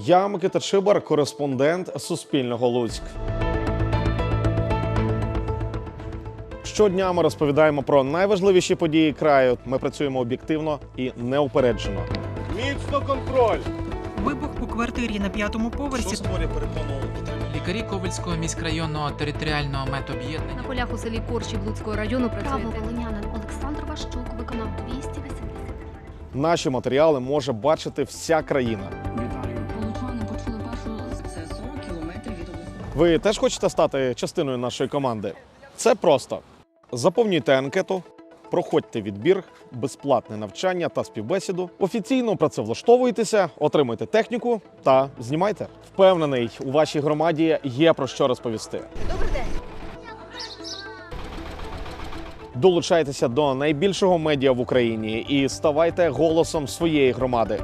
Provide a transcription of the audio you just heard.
Я Микита Чибар, кореспондент Суспільного Луцьк. Щодня ми розповідаємо про найважливіші події краю. Ми працюємо об'єктивно і неупереджено. Міцно контроль! Вибух у квартирі на п'ятому поверсі. створює перепону дотримання? Лікарі Ковальського міськрайонного територіального На полях у селі Корчів Луцького району Право працює. волинянин Олександр Ващук виконав 280. Наші матеріали може бачити вся країна. Ви теж хочете стати частиною нашої команди? Це просто. Заповнюйте анкету, проходьте відбір, безплатне навчання та співбесіду. Офіційно працевлаштовуйтеся, отримуйте техніку та знімайте. Впевнений, у вашій громаді є про що розповісти. Добрий день. Долучайтеся до найбільшого медіа в Україні і ставайте голосом своєї громади.